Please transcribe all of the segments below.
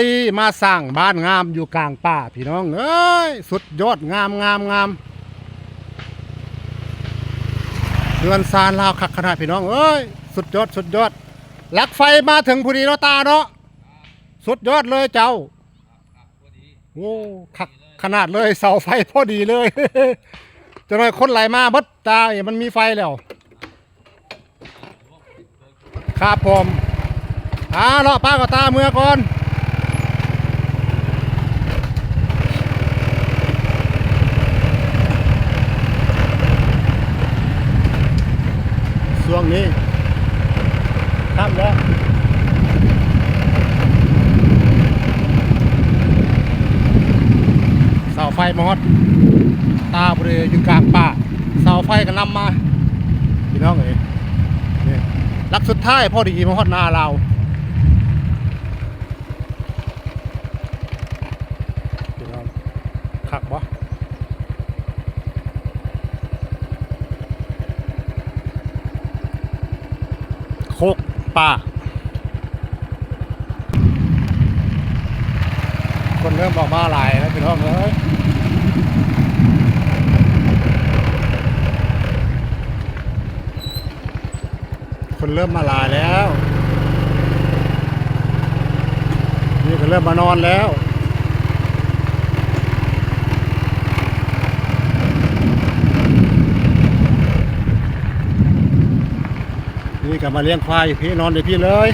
ลีมาสร้างบ้านงามอยู่กลางป่าพี่น้องเอ้ยสุดยอดงามงามงามเรือนซานลาวคักขนาดพี่น้องเอ้ยสุดยอดสุดยอดลักไฟมาถึงพอดีเนาะตาเนาะสุดยอดเลยเจ้าโอ้คักขนาดเลยเสาไฟพอดีเลยจะหน่อยคนไหลมาบดตาเอ้ยมันมีไฟแล้วครับผมอ่าเลาะป้ากับตาเมื่อก่อน นี้ข้ามแล้วเสาไฟมอดตาบริเวณอยู่กลางป่าเสาไฟก็นำมาพี่น้องเอ๋ยลักสุดท้ายพอดีมอดหนาเราพี่น้องคักบ่ โคกป่า คนเริ่มออกมาหลายแล้วพี่น้องเอ้ยคนเริ่มมาหลายแล้ว นี่ก็เริ่มมานอนแล้ว นี่ก็มาเลี้ยงควายพี่นอนอยู่พี่เลย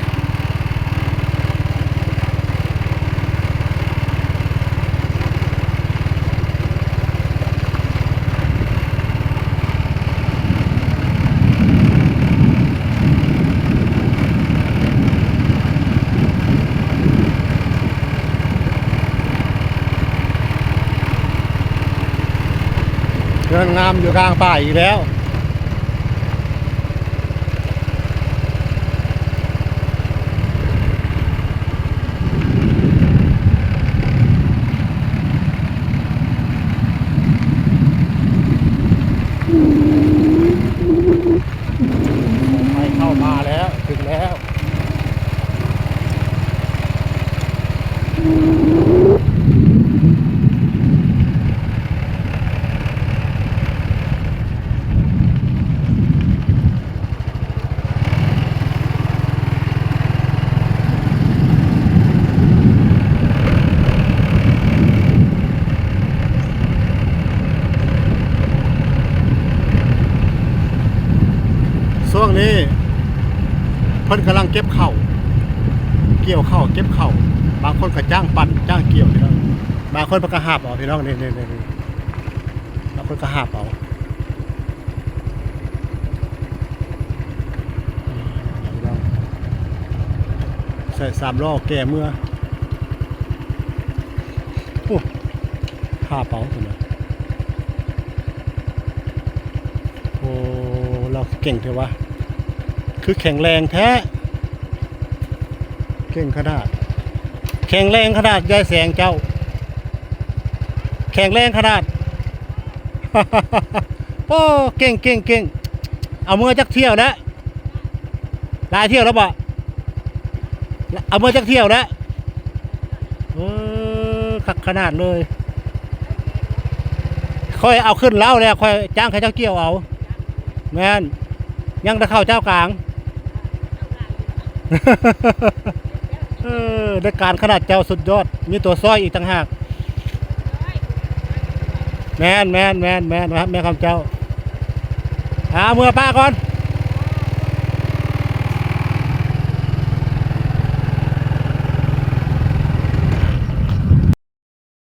เดินงามอยู่กลางป่าอีกแล้ว มาแล้ว ถึงแล้วช่วงนี้ พิ่นกำลังเก็บเข่าวเกี่ยวเข่าวเก็บเข่าวบางคนก็จ้างปั่นจ้างเกี่ยวพี่น้องบางคนก็หาบเอาพี่น้องนี่นี่นี่บางคนก็หาบเอาใส่สามล้อแก่เมื่อโอ้หาบเอาตัวนี้โอ้เราเก่งเถอะวะ คือแข็งแรงแท้เก่งขนาด แข็งแรงขนาดยายแสงเจ้า แข็งแรงขนาดโอ้เก่งเก่งเก่งเอามือจักเที่ยวแล้วหลายเที่ยวแล้วบ่เอามือจักเที่ยวแล้วเออขักขนาดเลย ค่อยเอาขึ้นเล้าแล้วค่อยจ้างใครเจ้าเกี่ยวเอา แม่นยังตะเข้าเจ้ากลาง เออในการขนาดเจ้าสุดยอด มีตัวซ้อยอีกต่างหาก แมนแมนแมนแมนนะครับแม่คำเจ้าหาเมื่อป้าก่อน